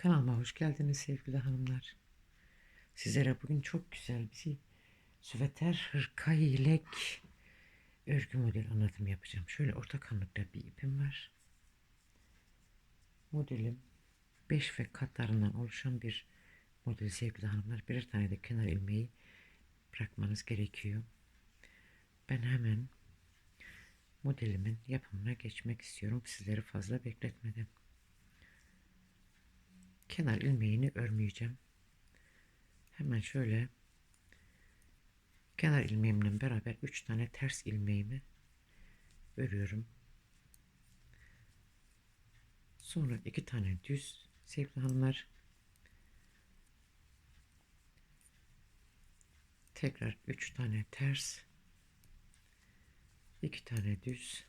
Kanalıma hoş geldiniz sevgili hanımlar. Sizlere bugün çok güzel bir süveter hırka yelek örgü model anlatım yapacağım. Şöyle orta kalınlıkta bir ipim var. Modelim 5 ve katlarından oluşan bir model sevgili hanımlar. Birer tane de kenar ilmeği bırakmanız gerekiyor. Ben hemen modelimin yapımına geçmek istiyorum. Sizleri fazla bekletmeden kenar ilmeğini örmeyeceğim. Hemen şöyle kenar ilmeğimle beraber 3 tane ters ilmeğimi örüyorum. Sonra 2 tane düz sevgili hanımlar. Tekrar 3 tane ters. 2 tane düz.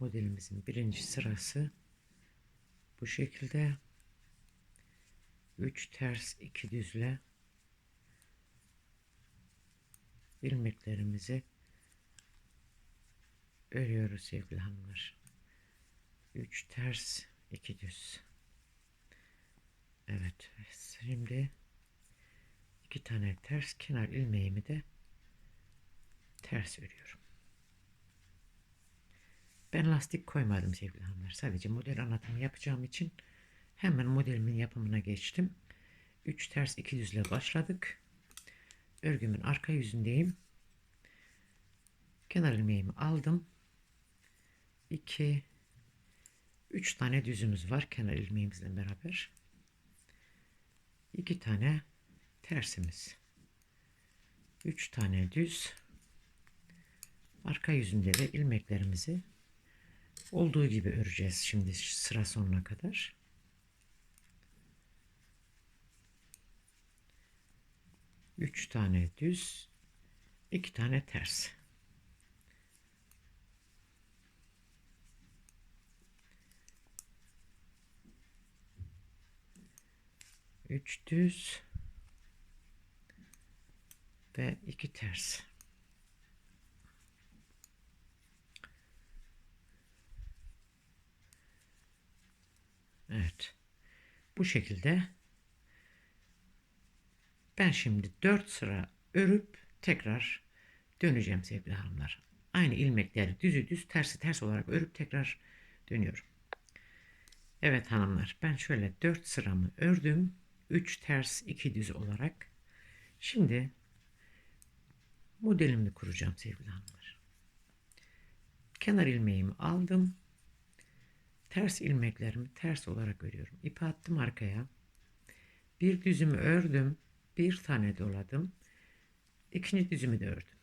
Modelimizin birinci sırası bu şekilde 3 ters 2 düzle ilmeklerimizi örüyoruz sevgili hanımlar. 3 ters 2 düz. Evet. Şimdi iki tane ters kenar ilmeğimi de ters örüyorum. Ben lastik koymadım sevgili hanımlar. Sadece model anlatımı yapacağım için hemen modelimin yapımına geçtim. 3 ters 2 düzle başladık. Örgümün arka yüzündeyim. Kenar ilmeğimi aldım. 2 3 tane düzümüz var kenar ilmeğimizle beraber. 2 tane tersimiz. 3 tane düz. Arka yüzünde de ilmeklerimizi olduğu gibi öreceğiz şimdi sıra sonuna kadar. Üç tane düz, iki tane ters. Üç düz ve iki ters. Evet. Bu şekilde ben şimdi 4 sıra örüp tekrar döneceğim sevgili hanımlar. Aynı ilmekleri düzü düz tersi ters olarak örüp tekrar dönüyorum. Evet hanımlar ben şöyle 4 sıramı ördüm. 3 ters 2 düz olarak. Şimdi modelimi kuracağım sevgili hanımlar. Kenar ilmeğimi aldım ters ilmeklerimi ters olarak örüyorum. İpi attım arkaya. Bir düzümü ördüm. Bir tane doladım. İkinci düzümü de ördüm.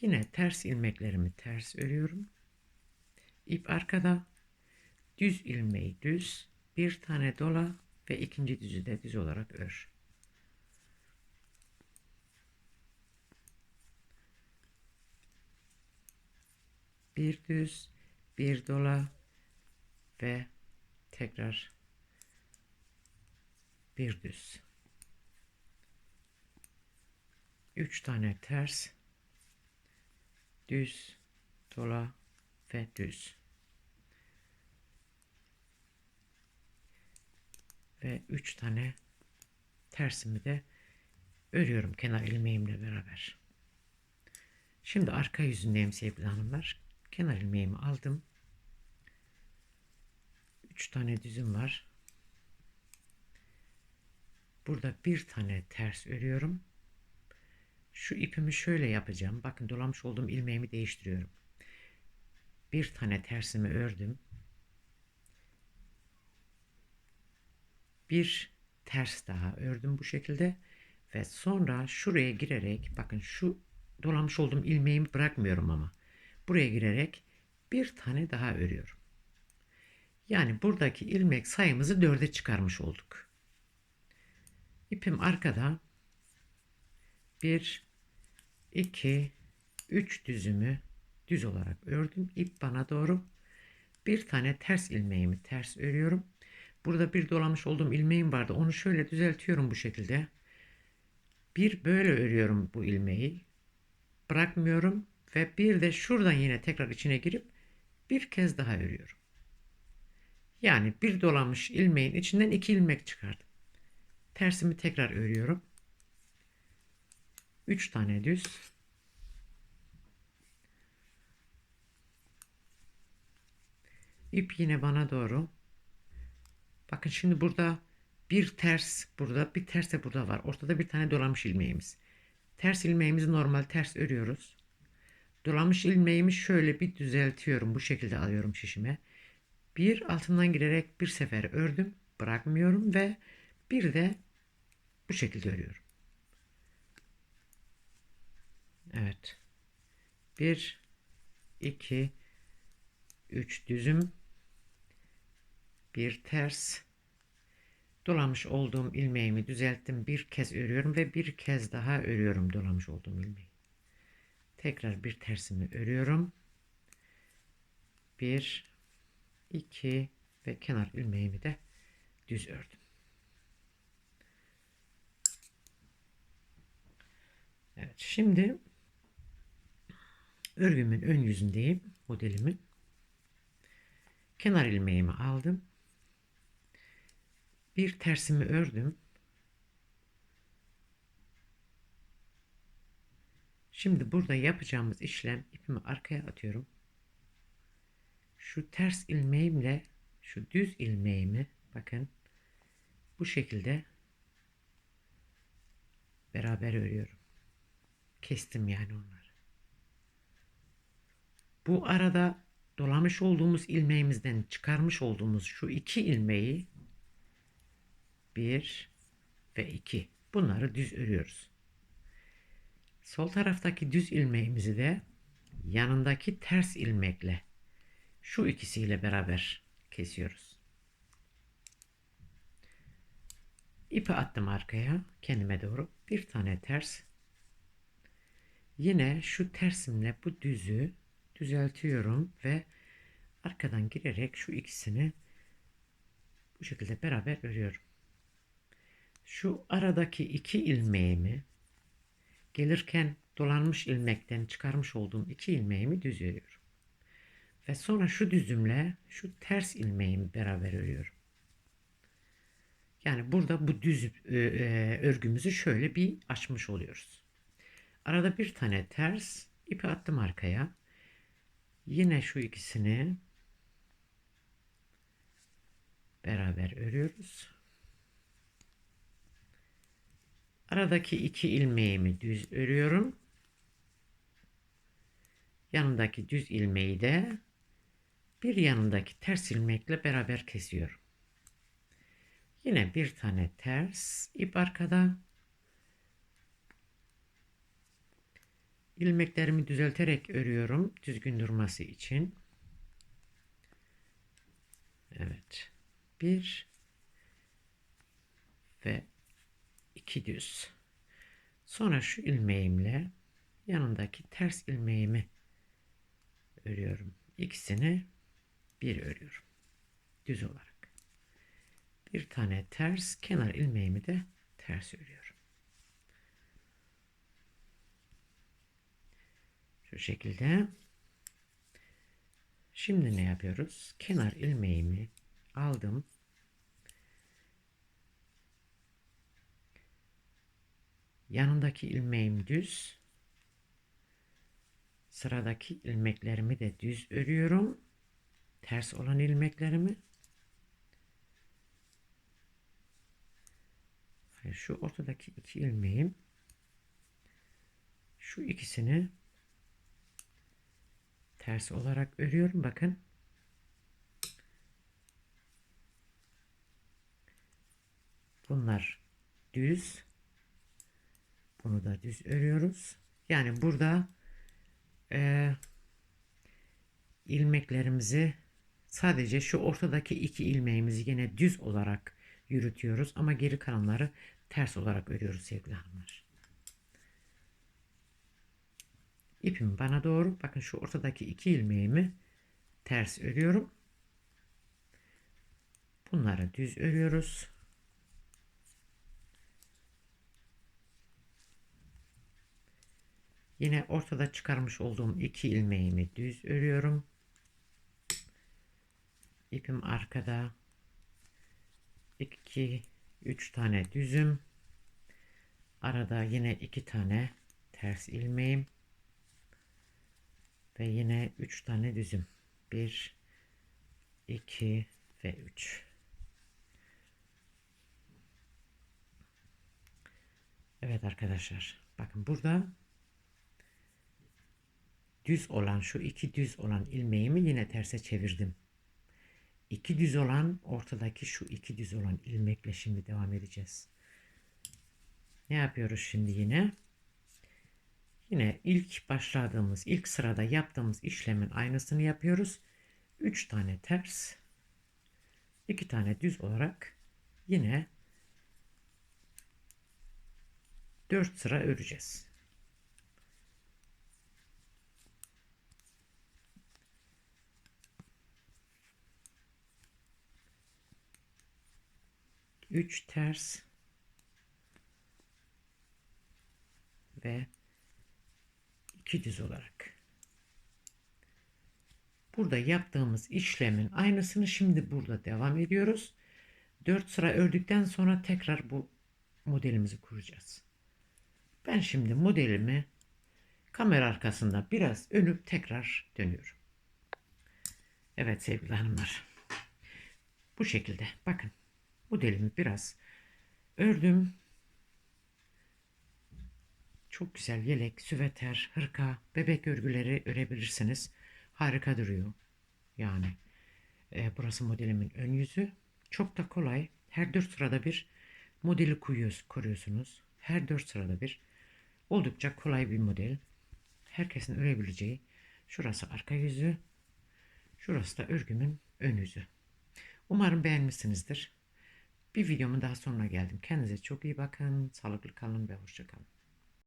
Yine ters ilmeklerimi ters örüyorum. İp arkada. Düz ilmeği düz. Bir tane dola ve ikinci düzü de düz olarak ör. Bir düz, bir dola ve tekrar bir düz. Üç tane ters, düz, dola ve düz. Ve üç tane tersimi de örüyorum kenar ilmeğimle beraber. Şimdi arka yüzündeyim sevgili hanımlar kenar ilmeğimi aldım. 3 tane düzüm var. Burada bir tane ters örüyorum. Şu ipimi şöyle yapacağım. Bakın dolamış olduğum ilmeğimi değiştiriyorum. Bir tane tersimi ördüm. Bir ters daha ördüm bu şekilde ve sonra şuraya girerek bakın şu dolamış olduğum ilmeğimi bırakmıyorum ama buraya girerek bir tane daha örüyorum. Yani buradaki ilmek sayımızı dörde çıkarmış olduk. İpim arkada. 1 2 3 düzümü düz olarak ördüm. İp bana doğru. Bir tane ters ilmeğimi ters örüyorum. Burada bir dolamış olduğum ilmeğim vardı. Onu şöyle düzeltiyorum bu şekilde. Bir böyle örüyorum bu ilmeği. Bırakmıyorum. Ve bir de şuradan yine tekrar içine girip bir kez daha örüyorum. Yani bir dolamış ilmeğin içinden iki ilmek çıkardım. Tersimi tekrar örüyorum. 3 tane düz. İp yine bana doğru. Bakın şimdi burada bir ters burada bir ters de burada var. Ortada bir tane dolamış ilmeğimiz. Ters ilmeğimizi normal ters örüyoruz. Dolamış ilmeğimi şöyle bir düzeltiyorum. Bu şekilde alıyorum şişime. Bir altından girerek bir sefer ördüm. Bırakmıyorum ve bir de bu şekilde örüyorum. Evet. 1 2 3 düzüm bir ters dolamış olduğum ilmeğimi düzelttim. Bir kez örüyorum ve bir kez daha örüyorum dolamış olduğum ilmeği. Tekrar bir tersimi örüyorum. 1 2 ve kenar ilmeğimi de düz ördüm. Evet, şimdi örgümün ön yüzündeyim modelimin. Kenar ilmeğimi aldım. Bir tersimi ördüm. Şimdi burada yapacağımız işlem ipimi arkaya atıyorum. Şu ters ilmeğimle şu düz ilmeğimi bakın bu şekilde beraber örüyorum. Kestim yani onları. Bu arada dolamış olduğumuz ilmeğimizden çıkarmış olduğumuz şu iki ilmeği bir ve iki bunları düz örüyoruz. Sol taraftaki düz ilmeğimizi de yanındaki ters ilmekle şu ikisiyle beraber kesiyoruz. İpi attım arkaya kendime doğru bir tane ters yine şu tersimle bu düzü düzeltiyorum ve arkadan girerek şu ikisini bu şekilde beraber örüyorum. Şu aradaki iki ilmeğimi gelirken dolanmış ilmekten çıkarmış olduğum iki ilmeğimi düz örüyorum. Ve sonra şu düzümle şu ters ilmeğimi beraber örüyorum. Yani burada bu düz e, e, örgümüzü şöyle bir açmış oluyoruz. Arada bir tane ters ipi attım arkaya. Yine şu ikisini beraber örüyoruz. Aradaki iki ilmeğimi düz örüyorum. Yanındaki düz ilmeği de bir yanındaki ters ilmekle beraber kesiyorum. Yine bir tane ters ip arkada. ilmeklerimi düzelterek örüyorum düzgün durması için. Evet. Bir ve iki düz. Sonra şu ilmeğimle yanındaki ters ilmeğimi örüyorum. İkisini bir örüyorum. Düz olarak. Bir tane ters kenar ilmeğimi de ters örüyorum. Şu şekilde. Şimdi ne yapıyoruz? Kenar ilmeğimi aldım. Yanındaki ilmeğim düz. Sıradaki ilmeklerimi de düz örüyorum. Ters olan ilmeklerimi. Şu ortadaki iki ilmeğim. Şu ikisini ters olarak örüyorum. Bakın. Bunlar düz. Bunu da düz örüyoruz. Yani burada e, ilmeklerimizi sadece şu ortadaki iki ilmeğimizi yine düz olarak yürütüyoruz. Ama geri kalanları ters olarak örüyoruz sevgili hanımlar. İpim bana doğru. Bakın şu ortadaki iki ilmeğimi ters örüyorum. Bunları düz örüyoruz. Yine ortada çıkarmış olduğum iki ilmeğimi düz örüyorum. ipim arkada. 2 3 tane düzüm. Arada yine 2 tane ters ilmeğim. Ve yine 3 tane düzüm. 1 2 ve 3 Evet arkadaşlar bakın burada düz olan şu iki düz olan ilmeğimi yine terse çevirdim. İki düz olan ortadaki şu iki düz olan ilmekle şimdi devam edeceğiz. Ne yapıyoruz şimdi yine? Yine ilk başladığımız ilk sırada yaptığımız işlemin aynısını yapıyoruz. 3 tane ters 2 tane düz olarak yine 4 sıra öreceğiz. Üç ters ve iki düz olarak. Burada yaptığımız işlemin aynısını şimdi burada devam ediyoruz. 4 sıra ördükten sonra tekrar bu modelimizi kuracağız. Ben şimdi modelimi kamera arkasında biraz önüp tekrar dönüyorum. Evet sevgili hanımlar. Bu şekilde bakın modelimi biraz ördüm. Çok güzel yelek, süveter, hırka, bebek örgüleri örebilirsiniz. Harika duruyor. Yani e, burası modelimin ön yüzü. Çok da kolay. Her dört sırada bir modeli koruyorsunuz. Her dört sırada bir. Oldukça kolay bir model. Herkesin örebileceği. Şurası arka yüzü. Şurası da örgümün ön yüzü. Umarım beğenmişsinizdir. Bir videomun daha sonuna geldim. Kendinize çok iyi bakın. Sağlıklı kalın ve hoşça kalın.